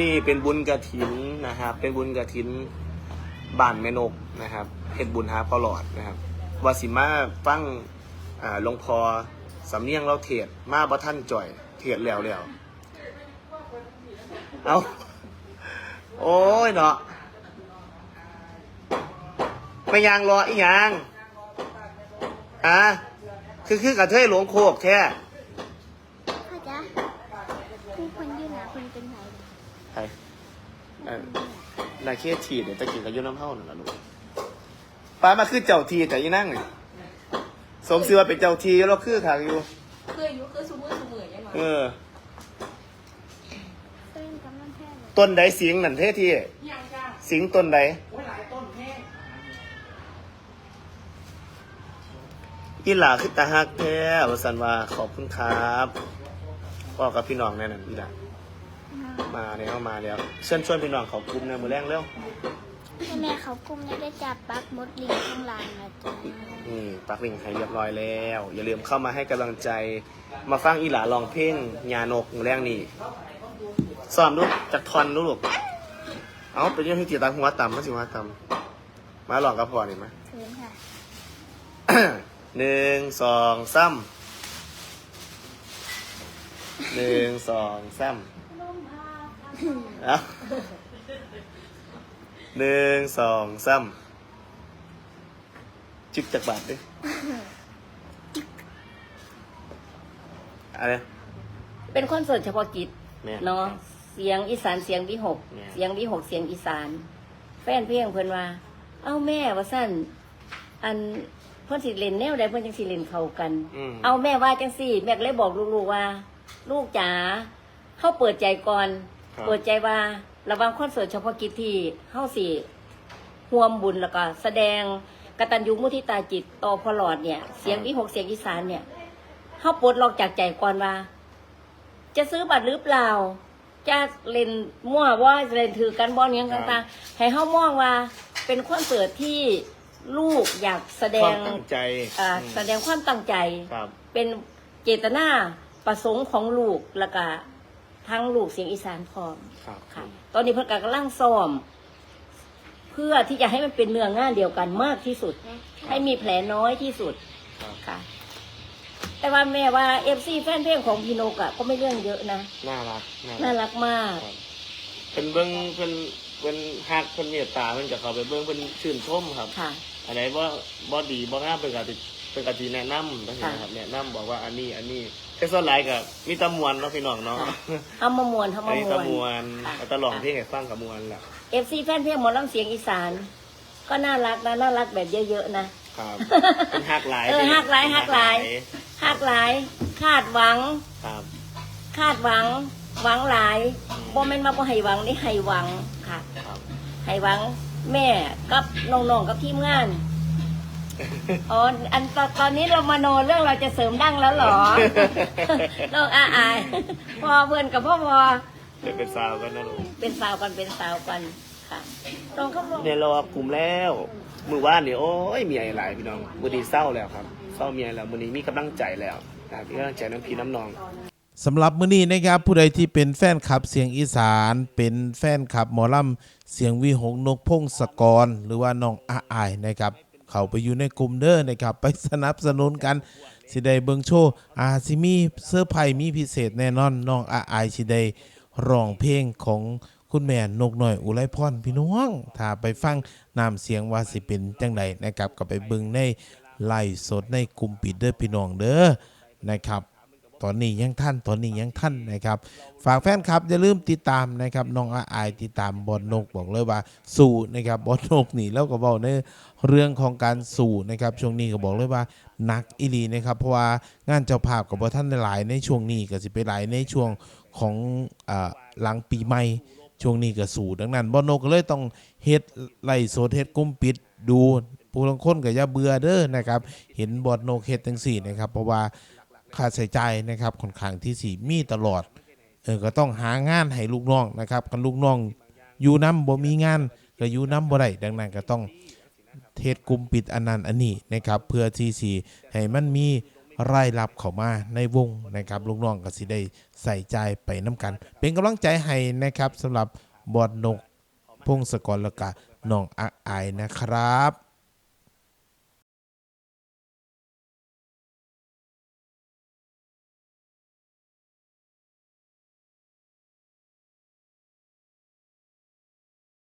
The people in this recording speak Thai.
นี่เป็นบุญกระถินนะครับ เป็นบุญกระถินบ้านแม่นกนะครับเฮ็ดบุญหาพอหลอดนะครับวาสิมาฟังอ่าหลวงพอสำเนียงเราเทศมาบ่ท่านจ่อย เทศแล้วแล้วเอาโอ้ยเนาะไปยางรออีหยังอะคือคือกระเทยหลวงโคกแท้ พ่อจ๊ะผู้คนยืนหนาคนเป็นไหน ใครเอ่อนาเคทีเนี่ยตะกี้กับยุน้ำเท่านั่นแหละลูกป้ามาคือเจ้าทีแต่ยี่นั่งนี่สมชื่อว่าเป็นเจ้าทีแล้วคือขางอยู่คืออายุคือสูมือสูมือยังไงเออ เต้นกำลังแพ้เลยต้นใดสิงนั่นเท่ทียังจ้าสิงต้นใดโอ้ยหลายต้นแห้งอีหลาคือตาฮักแท้วสันว่าขอบคุณครับพ่อกับพี่น้องแน่นอนอีหลา มาแล้วมาแล้วเชิญชวนพี่น้องเขากลุ่มในมือแรงเร็วให้แม่เขากุมเนี่ยได้จับปักมดลิงข้างหล่างนะจ๊ะนี่ปักลิงให้เรียบร้อยแล้ว อย่าลืมเข้ามาให้กำลังใจ มาฟังอีหลาลองเพลงยานกมือแรงนี่ซ้อมดูจากทอนดูลูกเอาไปยื่นให้ตีตาหัวต่ำมาสิหัวต่ำมาลองกับพ่อนี่มาเชิญค่ะหนึ่งสองสามหนึ่งสองสาม เอาหนึ่งสองสามจึกจากบาทดิอะไร เป็นคอนเสิร์ตเฉพาะกิจแม่เนาะเสียงอีสานเสียงวิหก แม่เสียงวิหกเสียงอีสาน แฟนเพลงเพิ่นว่า เอ้าแม่ว่าสั้นอันเพิ่นสิเล่นแนวใดเพิ่นจังสิเล่นเข้ากัน อืม เอาแม่ว่าจังสี่ แม่ก็เลยบอกลูกๆว่า ลูกจ๋าเข้าเปิดใจก่อน ครับ เปิดใจว่าระหวังคอนเสิร์ตเฉพาะกิจที่เข้าสี่ห่วมบุญแล้วก็ แสดงกตัญญูมุทิตาจิตต่อพอหลอดเนี่ย เสียงวิหกเสียงอีสานเนี่ยเข้าปลดล็อกจากใจก่อนว่า จะซื้อบัตรหรือเปล่า จะเล่นมั่วว่าจะเล่นถือกันบอลเนี้ยครับต่างๆให้เขามองว่าเป็นคอนเสิร์ตที่ลูกอยากแสดความง ตั้งใจอ่าอืมแสดงความตั้งใจ ครับ เป็นเจตนาประสงค์ของลูกแล้วก็ ทั้งลูกเสียงอีสานพร้อมครับค่ะ ตอนนี้เพิ่นกำลังซ้อม เพื่อที่จะให้มันเป็นเนื้องานเดียวกันมากที่สุด ให้มีแผลน้อยที่สุดครับค่ะ แต่ว่าแม่ว่าเอฟซีแฟนเพลงของพี่นกอะก็ไม่เรื่องเยอะนะน่ารักน่ารักมากครับเป็นเบิ้งเป็นเป็นฮักเป็นเมตตาเป็นกับเขาไปเบิ้งเป็นชื่นชมครับค่ะอันไหนว่าบ่ดีบ่งามเป็นกติเป็นกติแนะนำนะคค่ะรับแนะนำบอกว่าอันนี้อันนี้ แต่ส่วนหลายกับมีแตะมวนเนาะพี่น้องเนาะค่ะทำมามวนทำอันมานี้มตะวนมวนเอาตะลองเพลงให้ฟังกับมวนแหละเอฟซีแฟนเพลงหมอลำเสียงอีสาน ก็น่ารักนะน่ารักแบบเยอะๆนะ ครับเป็นฮักหลายเออฮักหลายฮักหลายหักหลาย คาดหวัง ครับ คาดหวัง หวังหลายบ่แม่นมาบ่ให้หวังนี่ให้หวังค่ะครับ ให้หวัง แม่กับน้องๆกับทีมงาน อ๋ออันตอนตอนนี้เรามาโนเรื่องเราจะเสริมดั้งแล้วเหรอน้องอาอายพอเพื่อนกับพ่อพอเดี๋ยวเป็นสาวกันนะลูกเป็นสาวกันเป็นสาวกันค่ะน้องเขาบอกเนี่ยเรากลุ่มแล้ว มือว่านเนี่ยโอ้ยมีอะไรหลายพี่น้องมือดีเศร้าแล้วครับเศร้าเมียแล้วมือนี้มีกำลังใจแล้วนะครับมีกำลังใจน้ำพี่น้ำนอง สำหรับมื้อนี้นะครับผู้ใดที่เป็นแฟนคลับเสียงอีสาน เป็นแฟนคลับหมอลำเสียงวีหงนกพงศกร หรือว่าน้องอาอายนะครับ เข้าไปอยู่ในกลุ่มเด้อนะครับไปสนับสนุนกันสิได้เบิงโชว์อาซิมีเสื้อร์ไผ่มีพิเศษแน่นอนน้องอาไอสิได้ร้องเพลงของคุณแม่นกหน่อยอุไรพรพี่น้อง ถ้าไปฟังน้ำเสียงว่าสิเป็นจังใดนะครับก็ไปเบิ่งในไลฟ์สดในกลุ่มปิดเด้อพี่น้องเด้อนะครับ ตอนนี้ยังท่านตอนนี้ยังท่านนะครับ ฝากแฟนคลับอย่าลืมติดตามนะครับน้องอาอายติดตามบอลนกบอกเลยว่าสู่นะครับบอลนกนี่แล้วก็บอกในเรื่องของการสู่นะครับช่วงนี้ก็บอกเลยว่าหนักอีหลีนะครับเพราะว่างานเจ้าภาพกับบอท่านหลายในช่วงนี้ก็สิไปหลายในช่วงของอ่าหลังปีใหม่ช่วงนี้ก็สู่ดังนั้นบอลนกก็เลยต้องเฮ็ดไล่โซดเฮ็ดกลุ้มปิดดูผู้ลางคนก็อย่าเบื่อเด้อนะครับ เห็นบอลนกเฮ็ดจังสี่นะครับ เพราะว่า ค่าใช้จ่ายนะครับค่อนข้างที่สีมีตลอดเออก็ต้องหางานให้ลูกน้องนะครับกันลูกน้องอยู่น้ำบ่มีงานก็อยู่น้ำบ่ได้ดังนั้นก็ต้องเทศกลุ่มปิดอันนั้นอันนี้นะครับ เพื่อที่สีให้มันมีรายรับเข้ามาในวงนะครับลูกน้องก็สิได้ใส่ใจไปน้ำกัน เป็นกำลังใจให้นะครับสำหรับบอดนกพงศกรและกะน้องอาอายนะครับ